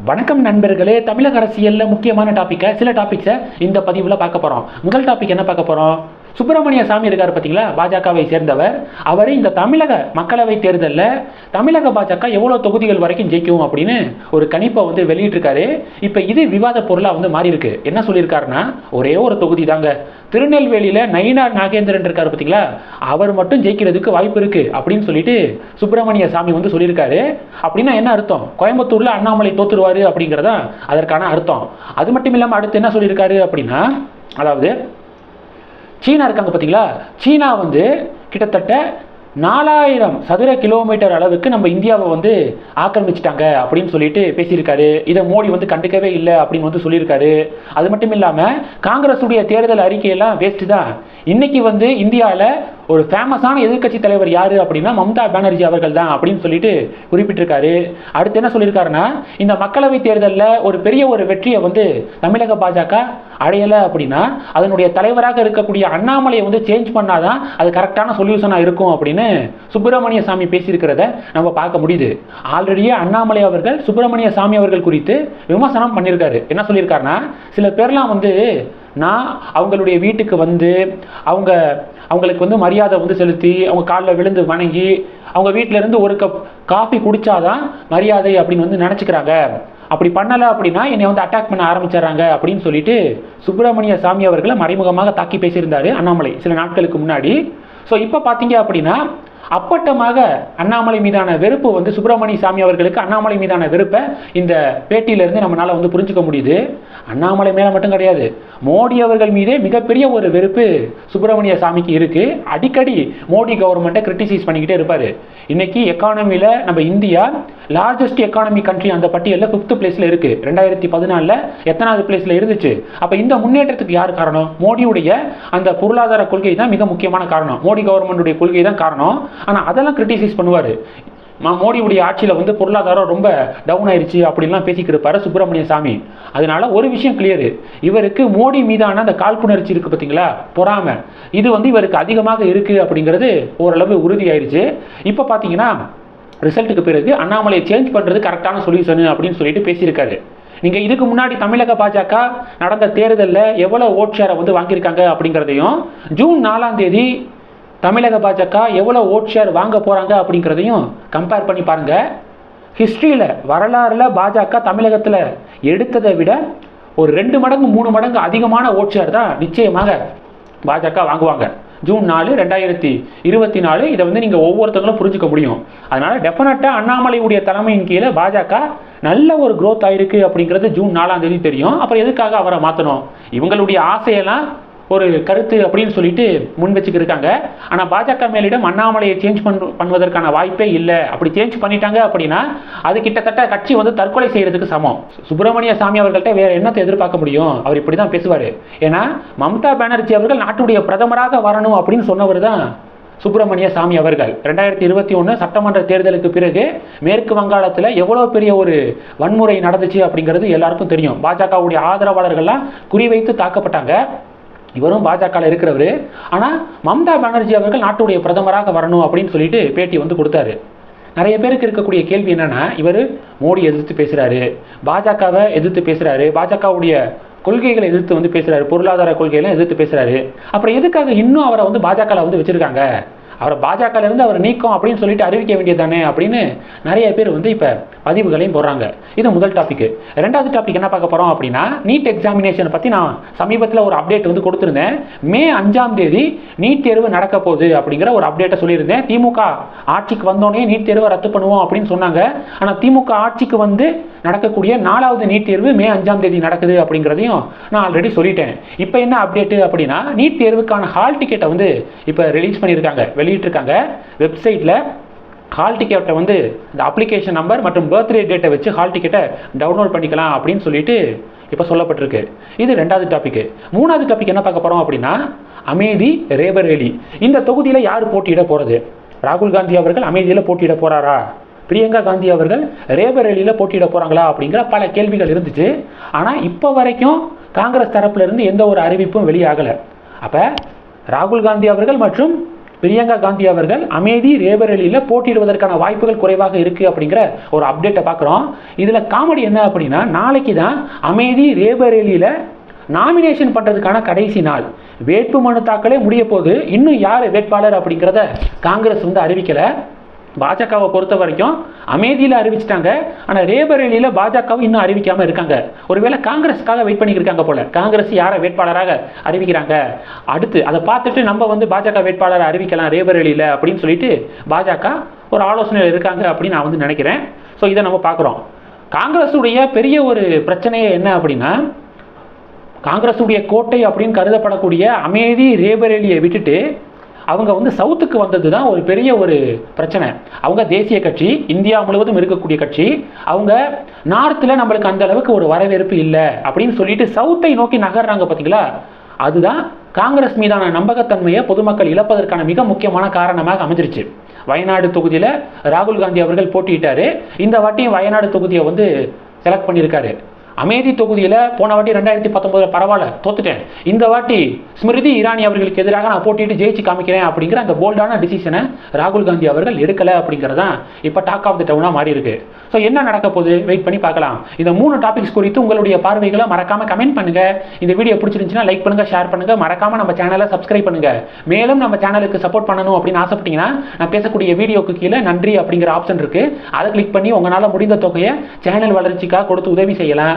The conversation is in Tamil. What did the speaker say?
வணக்கம் நண்பர்களே தமிழக அரசியலில் முக்கியமான டாப்பிக்கை சில டாபிக்ஸை இந்த பதிவில் பார்க்க போகிறோம் முதல் டாபிக் என்ன பார்க்க போகிறோம் சுப்பிரமணிய சாமி இருக்கார் பார்த்தீங்களா பாஜகவை சேர்ந்தவர். அவர் இந்த தமிழக மக்களவை தேர்தலில் தமிழக பாஜக எவ்வளோ தொகுதிகள் வரைக்கும் ஜெயிக்கும் அப்படின்னு ஒரு கணிப்பை வந்து வெளியிட்டிருக்காரு. இப்போ இது விவாத பொருளாக வந்து மாறி இருக்கு என்ன சொல்லியிருக்காருன்னா ஒரே ஒரு தொகுதி தாங்க. திருநெல்வேலியில் நயினார் நாகேந்திரன் இருக்கார் பார்த்தீங்களா அவர் மட்டும் ஜெயிக்கிறதுக்கு வாய்ப்பு இருக்கு அப்படின்னு சொல்லிட்டு சுப்பிரமணிய சாமி வந்து சொல்லியிருக்காரு. அப்படின்னா என்ன அர்த்தம்? கோயம்புத்தூரில் அண்ணாமலை தோத்துருவாரு அப்படிங்கிறதா அதற்கான அர்த்தம். அது மட்டும் இல்லாமல் அடுத்து என்ன சொல்லியிருக்காரு அப்படின்னா அதாவது சீனா இருக்காங்க பார்த்தீங்களா சீனா வந்து கிட்டத்தட்ட நாலாயிரம் சதுர கிலோமீட்டர் அளவுக்கு நம்ம இந்தியாவை வந்து ஆக்கிரமிச்சிட்டாங்க அப்படின்னு சொல்லிட்டு பேசியிருக்காரு. இதை மோடி வந்து கண்டுக்கவே இல்லை அப்படின்னு வந்து சொல்லியிருக்காரு. அது மட்டும் இல்லாமல் காங்கிரஸுடைய தேர்தல் அறிக்கையெல்லாம் வேஸ்ட் தான். இன்னைக்கு வந்து இந்தியாவில் ஒரு ஃபேமஸான எதிர்க்கட்சி தலைவர் யார் அப்படின்னா மம்தா பானர்ஜி அவர்கள் தான் அப்படின்னு சொல்லிட்டு குறிப்பிட்டிருக்காரு. அடுத்து என்ன சொல்லியிருக்காருன்னா இந்த மக்களவைத் தேர்தலில் ஒரு பெரிய ஒரு வெற்றியை வந்து தமிழக பாஜக அடையலை அப்படின்னா அதனுடைய தலைவராக இருக்கக்கூடிய அண்ணாமலையை வந்து சேஞ்ச் பண்ணாதான் அது கரெக்டான சொல்யூஷனாக இருக்கும் அப்படின்னு சுப்பிரமணிய சாமி பேசியிருக்கிறத நம்ம பார்க்க முடியுது. ஆல்ரெடியே அண்ணாமலை அவர்கள் சுப்பிரமணிய சாமி அவர்கள் குறித்து விமர்சனம் பண்ணியிருக்காரு. என்ன சொல்லியிருக்காருன்னா சில பேர்லாம் வந்து நான் அவங்களுடைய வீட்டுக்கு வந்து அவங்க அவங்களுக்கு வந்து மரியாதை வந்து செலுத்தி அவங்க காலில் விழுந்து வணங்கி அவங்க வீட்டிலேருந்து ஒரு கப் காஃபி குடிச்சாதான் மரியாதை அப்படின்னு வந்து நினச்சிக்கிறாங்க. அப்படி பண்ணலை அப்படின்னா என்னை வந்து அட்டாக் பண்ண ஆரம்பிச்சிடுறாங்க அப்படின்னு சொல்லிட்டு சுப்பிரமணிய சாமி அவர்களை மறைமுகமாக தாக்கி பேசியிருந்தாரு அண்ணாமலை சில நாட்களுக்கு முன்னாடி. ஸோ இப்போ பார்த்தீங்க அப்படின்னா அப்பட்டமாக அண்ணாமலை மீதான வெறுப்பு வந்து சுப்பிரமணிய சாமி அவர்களுக்கு அண்ணாமலை மீதான வெறுப்பை இந்த பேட்டியிலிருந்து நம்மளால் வந்து புரிஞ்சுக்க முடியுது. அண்ணாமலை மேலே மட்டும் கிடையாது. மோடி அவர்கள் மீதே மிகப்பெரிய ஒரு வெறுப்பு சுப்பிரமணிய சாமிக்கு இருக்குது அடிக்கடி மோடி கவர்மெண்ட்டை கிரிட்டிசைஸ் பண்ணிக்கிட்டே இருப்பார். இன்னைக்கு எக்கானமியில் நம்ம இந்தியா லார்ஜஸ்ட் எக்கானமி கண்ட்ரி அந்த பட்டியலில் ஃபிஃப்த் பிளேஸில் இருக்குது ரெண்டாயிரத்தி பதினாலில் எத்தனாவது பிளேஸில் இருந்துச்சு. அப்போ இந்த முன்னேற்றத்துக்கு யார் காரணம்? மோடியுடைய அந்த பொருளாதார கொள்கை தான் மிக முக்கியமான காரணம். மோடி கவர்மெண்ட்டுடைய கொள்கை தான் காரணம். ஆனால் அதெல்லாம் கிரிட்டிசைஸ் பண்ணுவார். மோடியுடைய ஆட்சியில் வந்து பொருளாதாரம் ரொம்ப டவுன் ஆயிடுச்சு அப்படின்லாம் பேசிக்கிட்டு இருப்பாரு சுப்பிரமணிய சாமி. அதனால ஒரு விஷயம் கிளியரு இவருக்கு மோடி மீதான அந்த காழ்ப்புணர்ச்சி இருக்குது பார்த்தீங்களா பொறாம. இது வந்து இவருக்கு அதிகமாக இருக்குது அப்படிங்கிறது ஓரளவு உறுதியாயிருச்சு. இப்போ பார்த்தீங்கன்னா ரிசல்ட்டுக்கு பிறகு அண்ணாமலையை சேஞ்ச் பண்ணுறது கரெக்டான சொல்யூஷனு அப்படின்னு சொல்லிட்டு பேசியிருக்காரு. நீங்கள் இதுக்கு முன்னாடி தமிழக பாஜக நடந்த தேர்தலில் எவ்வளோ ஓட் ஷேரை வந்து வாங்கியிருக்காங்க அப்படிங்கிறதையும் ஜூன் நாலாம் தேதி தமிழக பாஜக எவ்வளோ ஓட் ஷேர் வாங்க போகிறாங்க அப்படிங்கிறதையும் கம்பேர் பண்ணி பாருங்கள் ஹிஸ்ட்ரியில் வரலாறுல பாஜக தமிழகத்தில் எடுத்ததை விட ஒரு ரெண்டு மடங்கு மூணு மடங்கு அதிகமான ஓட் ஷேர் தான் நிச்சயமாக பாஜக வாங்குவாங்க. ஜூன் நாலு ரெண்டாயிரத்தி இருபத்தி நாலு இதை வந்து நீங்கள் ஒவ்வொருத்தங்களும் புரிஞ்சுக்க முடியும். அதனால் டெஃபினட்டாக அண்ணாமலையுடைய தலைமையின் கீழே பாஜக நல்ல ஒரு க்ரோத் ஆயிருக்கு அப்படிங்கிறது ஜூன் நாலாம் தேதி தெரியும். அப்புறம் எதுக்காக அவரை மாற்றணும் இவங்களுடைய ஆசையெல்லாம் ஒரு கருத்து அப்படின்னு சொல்லிட்டு முன் வச்சுக்கிருக்காங்க. ஆனால் பாஜக மேலிடம் அண்ணாமலையை சேஞ்ச் பண் பண்ணுவதற்கான வாய்ப்பே இல்லை. அப்படி சேஞ்ச் பண்ணிட்டாங்க அப்படின்னா அது கிட்டத்தட்ட கட்சி வந்து தற்கொலை செய்யறதுக்கு சமம். சுப்பிரமணிய சாமி அவர்கள்ட்ட வேற என்னத்தை எதிர்பார்க்க முடியும்? அவர் இப்படி தான் பேசுவார். ஏன்னா மம்தா பானர்ஜி அவர்கள் நாட்டுடைய பிரதமராக வரணும் அப்படின்னு சொன்னவர் தான் சுப்பிரமணிய சாமி அவர்கள். ரெண்டாயிரத்தி இருபத்தி ஒன்று சட்டமன்ற தேர்தலுக்கு பிறகு மேற்கு வங்காளத்தில் எவ்வளோ பெரிய ஒரு வன்முறை நடந்துச்சு அப்படிங்கிறது எல்லாருக்கும் தெரியும். பாஜகவுடைய ஆதரவாளர்கள்லாம் குறிவைத்து தாக்கப்பட்டாங்க. இவரும் பாஜகவில் இருக்கிறவர். ஆனால் மம்தா பானர்ஜி அவர்கள் நாட்டுடைய பிரதமராக வரணும் அப்படின்னு சொல்லிட்டு பேட்டி வந்து கொடுத்தாரு. நிறைய பேருக்கு இருக்கக்கூடிய கேள்வி என்னென்னா இவர் மோடி எதிர்த்து பேசுகிறாரு பாஜகவை எதிர்த்து பேசுகிறாரு பாஜகவுடைய கொள்கைகளை எதிர்த்து வந்து பேசுகிறாரு பொருளாதார கொள்கைகளை எதிர்த்து பேசுகிறாரு அப்புறம் எதுக்காக இன்னும் அவரை வந்து பாஜகவில் வந்து வச்சுருக்காங்க? அவரை பாஜகலேருந்து அவர் நீக்கம் அப்படின்னு சொல்லிட்டு அறிவிக்க வேண்டியதானே அப்படின்னு நிறைய பேர் வந்து இப்போ பதிவுகளையும் போடுறாங்க. இது முதல் டாபிக் ரெண்டாவது டாபிக் என்ன பார்க்க போகிறோம் அப்படின்னா நீட் எக்ஸாமினேஷனை பற்றி நான் சமீபத்தில் ஒரு அப்டேட் வந்து கொடுத்துருந்தேன். மே அஞ்சாம் தேதி நீட் தேர்வு நடக்க போகுது அப்படிங்கிற ஒரு அப்டேட்டை சொல்லியிருந்தேன். திமுக ஆட்சிக்கு வந்தோடனே நீட் தேர்வை ரத்து பண்ணுவோம் அப்படின்னு சொன்னாங்க. ஆனால் திமுக ஆட்சிக்கு வந்து நடக்கக்கூடிய நாலாவது நீட் தேர்வு மே அஞ்சாம் தேதி நடக்குது அப்படிங்கிறதையும் நான் ஆல்ரெடி சொல்லிட்டேன். இப்போ என்ன அப்டேட்டு அப்படின்னா நீட் தேர்வுக்கான ஹால் டிக்கெட்டை வந்து இப்போ ரிலீஸ் பண்ணியிருக்காங்க. வெளி வெளியிட்டிருக்காங்க வெப்சைட்டில் ஹால் டிக்கெட்டை வந்து இந்த அப்ளிகேஷன் நம்பர் மற்றும் பர்த்டே டேட்டை வச்சு ஹால் டிக்கெட்டை டவுன்லோட் பண்ணிக்கலாம் அப்படின்னு சொல்லிட்டு இப்போ சொல்லப்பட்டிருக்கு. இது ரெண்டாவது டாபிக் மூணாவது டாபிக் என்ன பார்க்க போகிறோம் அப்படின்னா அமேதி ரேபரேலி இந்த தொகுதியில் யார் போட்டியிட போகிறது ராகுல் காந்தி அவர்கள் அமேதியில் போட்டியிட போகிறாரா பிரியங்கா காந்தி அவர்கள் ரேபரேலியில் போட்டியிட போகிறாங்களா அப்படிங்கிற பல கேள்விகள் இருந்துச்சு. ஆனால் இப்போ வரைக்கும் காங்கிரஸ் தரப்புல இருந்து எந்த ஒரு அறிவிப்பும் வெளியாகலை. அப்போ ராகுல் காந்தி அவர்கள் மற்றும் பிரியங்கா காந்தி அவர்கள் அமேதி ரேபரேலியில் போட்டியிடுவதற்கான வாய்ப்புகள் குறைவாக இருக்குது அப்படிங்கிற ஒரு அப்டேட்டை பார்க்குறோம். இதில் காமெடி என்ன அப்படின்னா நாளைக்கு தான் அமேதி ரேபரேலியில் நாமினேஷன் பண்ணுறதுக்கான கடைசி நாள். வேட்பு மனு தாக்கலே முடிய போது இன்னும் யார் வேட்பாளர் அப்படிங்கிறத காங்கிரஸ் வந்து அறிவிக்கலை. பாஜகவை பொறுத்த வரைக்கும் அமேதியில் அறிவிச்சிட்டாங்க. ஆனால் ரேபரேலியில் பாஜகவும் இன்னும் அறிவிக்காமல் இருக்காங்க. ஒருவேளை காங்கிரஸுக்காக வெயிட் பண்ணிக்கிருக்காங்க போல. காங்கிரஸ் யாரை வேட்பாளராக அறிவிக்கிறாங்க? அடுத்து அதை பார்த்துட்டு நம்ம வந்து பாஜக வேட்பாளரை அறிவிக்கலாம் ரேபரேலியில் அப்படின்னு சொல்லிட்டு பாஜக ஒரு ஆலோசனையில் இருக்காங்க அப்படின்னு நான் வந்து நினைக்கிறேன். ஸோ இதை நம்ம பார்க்குறோம். காங்கிரஸுடைய பெரிய ஒரு பிரச்சனையே என்ன அப்படின்னா காங்கிரஸுடைய கோட்டை அப்படின்னு கருதப்படக்கூடிய அமேதி ரேபரேலியை விட்டுட்டு அவங்க வந்து சவுத்துக்கு வந்தது தான் ஒரு பெரிய ஒரு பிரச்சனை. அவங்க தேசிய கட்சி இந்தியா முழுவதும் இருக்கக்கூடிய கட்சி அவங்க நார்த்தில் நம்மளுக்கு அந்த அளவுக்கு ஒரு வரவேற்பு இல்லை அப்படின்னு சொல்லிட்டு சவுத்தை நோக்கி நகர்றாங்க பார்த்தீங்களா அதுதான் காங்கிரஸ் மீதான நம்பகத்தன்மையை பொதுமக்கள் இழப்பதற்கான மிக முக்கியமான காரணமாக அமைஞ்சிருச்சு. வயநாடு தொகுதியில் ராகுல் காந்தி அவர்கள் போட்டியிட்டாரு. இந்த வாட்டியும் வயநாடு தொகுதியை வந்து செலக்ட் பண்ணியிருக்காரு. அமேதி தொகுதியில் போன வாட்டி ரெண்டாயிரத்தி பத்தொன்பதில் பரவாயில்ல தோத்துட்டேன். இந்த வாட்டி ஸ்மிருதி இரானி அவர்களுக்கு எதிராக நான் போட்டிட்டு ஜெயிச்சு காமிக்கிறேன் அப்படிங்கிற அந்த போல்டான டிசிஷனை ராகுல் காந்தி அவர்கள் எடுக்கலை அப்படிங்கிறதான் இப்போ டாக் ஆஃப் த டவுனாக மாறி இருக்கு ஸோ என்ன நடக்க போகுது? வெயிட் பண்ணி பார்க்கலாம். இந்த மூணு டாபிக்ஸ் குறித்து உங்களுடைய பார்வைகளை மறக்காம கமெண்ட் பண்ணுங்க. இந்த வீடியோ பிடிச்சிருந்துச்சுன்னா லைக் பண்ணுங்க ஷேர் பண்ணுங்க. மறக்காம நம்ம சேனலை சப்ஸ்கிரைப் பண்ணுங்க. மேலும் நம்ம சேனலுக்கு சப்போர்ட் பண்ணணும் அப்படின்னு ஆசைப்பட்டீங்கன்னா நான் பேசக்கூடிய வீடியோக்கு கீழே நன்றி அப்படிங்கிற ஆப்ஷன் இருக்கு. அதை கிளிக் பண்ணி உங்களால் முடிந்த தொகையை சேனல் வளர்ச்சிக்காக கொடுத்து உதவி செய்யலாம்.